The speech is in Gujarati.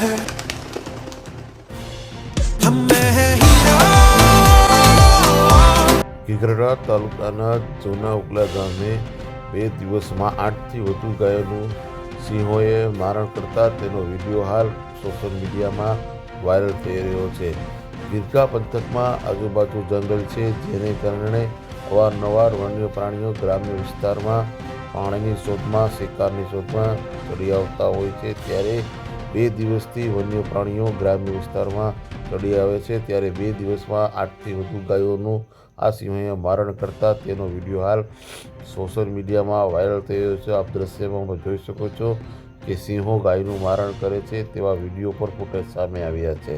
है। ગીગરડા તાલુકાના જૂના ઉગલા ગામે બે દિવસમાં આઠથી વધુ ગાયોનું સિંહોએ મારણ કરતા તેનો વીડિયો હાલ સોશિયલ મીડિયામાં વાયરલ થઈ રહ્યો છે. ગીરકા પંથકમાં આજુબાજુ જંગલ છે, જેને કારણે અવારનવાર વન્ય પ્રાણીઓ ગ્રામ્ય વિસ્તારમાં પાણીની શોધમાં, શિકારની શોધમાં ચડી આવતા હોય છે. ત્યારે બે દિવસથી વન્ય પ્રાણીઓ ગ્રામ્ય વિસ્તારમાં ચડી આવે છે. ત્યારે બે દિવસમાં આઠથી વધુ ગાયોનું આ સિંહોએ મારણ કરતા તેનો વીડિયો હાલ સોશિયલ મીડિયામાં વાયરલ રહ્યો છે. આપ દ્રશ્યમાં જોઈ શકો છો કે સિંહો ગાયનું મારણ કરે છે તેવા વીડિયો પર ફૂટેજ સામે આવ્યા છે.